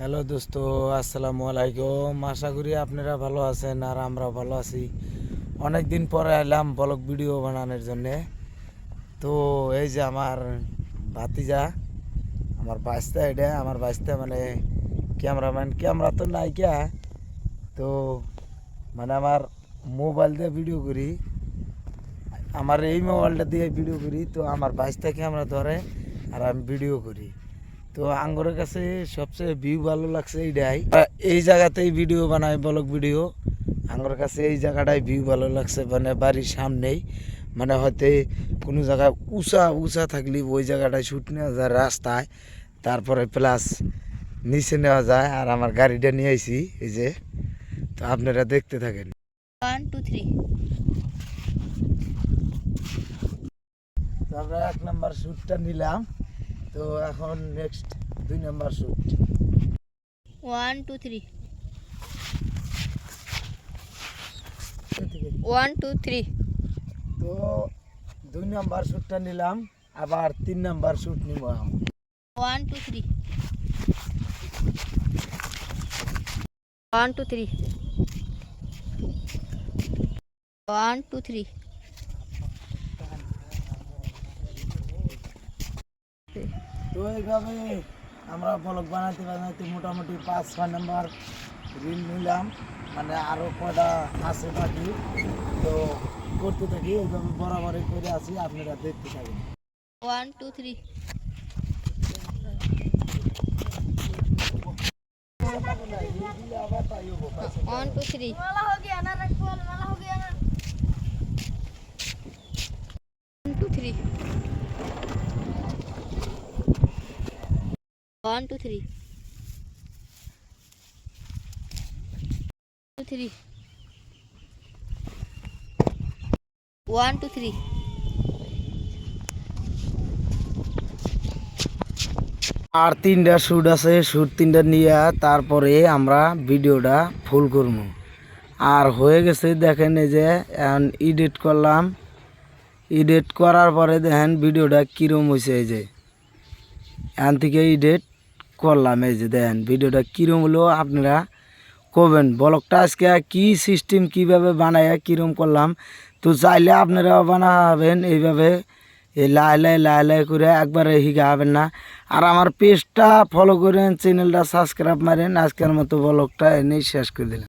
Hello দোস্ত, আসসালামু আলাইকুম। আশা করি আপনারা ভালো আছেন আর আমরা ভালো আছি। অনেক দিন পরে এলাম ব্লগ ভিডিও বানানোর জন্যে। তো এই যে আমার ভাতিজা, আমার বাস্তা এটা, আমার বাস্তা মানে ক্যামেরাম্যান। ক্যামেরা তো নাই কে? তো মানে আমার মোবাইল দিয়ে ভিডিও করি। আমার এই মোবাইলটা দিয়ে ভিডিও করি। তো আমার বাস্তা ক্যামেরা ধরে আর আমি ভিডিও করি। তো আঙ্গরের কাছে সবচেয়ে ভিউ ভালো লাগছে এইটাই। এই জায়গাতেই ভিডিও বানাই ব্লগ ভিডিও আঙ্গরের কাছে এই জায়গাটাই ভিউ ভালো লাগছে মানে বাড়ির সামনেই। মানে হয়তো কোনো জায়গায় উঁচা উঁচা থাকলে ওই জায়গাটায় শুট নেওয়া যায় রাস্তায়। তারপরে প্লাস নিচে নেওয়া যায়। আর আমার গাড়িটা নিয়ে আইছি এই যে। তো আপনারা দেখতে থাকেন। ওয়ান টু থ্রি আমরা এক নম্বর শ্যুটটা নিলাম। তো এখন নেক্সট দুই number shoot one two three one two three তো দুই নাম্বার শ্যুটটা নিলাম আবার তিন নাম্বার শ্যুট নিব এখন। One two three one two three one two three তো এইভাবে আমরা ব্লগ বানাতে বানাতে মোটামুটি পাঁচ ছয় নাম্বার রিল নিলাম। মানে আরও কটা আছে বাকি। তো করতে থাকি এইভাবে বরাবরই করে আছি আপনারা দেখতে থাকেন। One two three one two three two three one two three two three one two three আর তিনটা শ্যুট আছে শ্যুট তিনটা নিয়ে তারপরে আমরা ভিডিওটা ফুল করব। আর হয়ে গেছে, দেখেন এই যে এডিট করলাম। এডিট করার পরে দেখেন ভিডিওটা কীরম হয়েছে এই যে। এখান থেকে এডিট করলাম, এই যে দেন, ভিডিওটা কীরম হলো আপনারা কবেন ব্লগটা আজকে কি সিস্টেম কীভাবে বানায় কীরম করলাম, তো চাইলে আপনারাও বানাবেন এইভাবে, এই লাই লাই লাই লাই করে একবারে শিখাবেন না। আর আমার পেজটা ফলো করেন চ্যানেলটা সাবস্ক্রাইব মারেন, আজকের মতো ব্লগটা এনেই শেষ করে দিলাম।